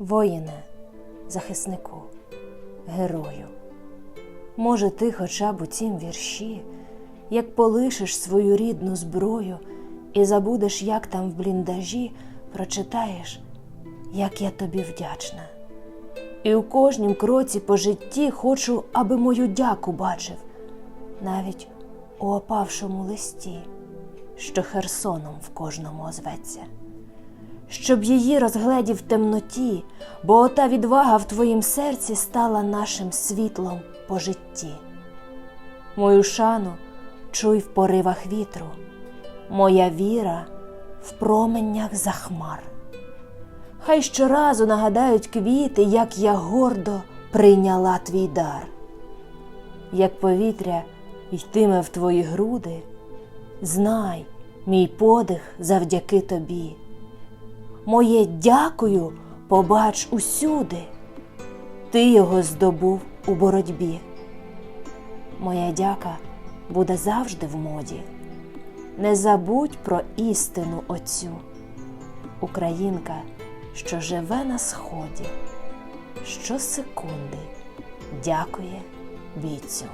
Воїне, захиснику, герою, може, ти хоча б у цім вірші, як полишиш свою рідну зброю і забудеш, як там в бліндажі, прочитаєш, як я тобі вдячна. І у кожнім кроці по житті хочу, аби мою дяку бачив, навіть у опавшому листі, що Херсоном в кожному озветься щоб її розгледів в темноті, бо ота відвага в твоїм серці стала нашим світлом по житті. Мою шану чуй в поривах вітру, моя віра в променях захмар. Хай щоразу нагадають квіти, як я гордо прийняла твій дар. Як повітря йтиме в твої груди, знай, мій подих завдяки тобі. Моє дякую побач усюди, ти його здобув у боротьбі. Моя дяка буде завжди в моді. Не забудь про істину оцю, Українка, що живе на сході, щосекунди дякує бійцю.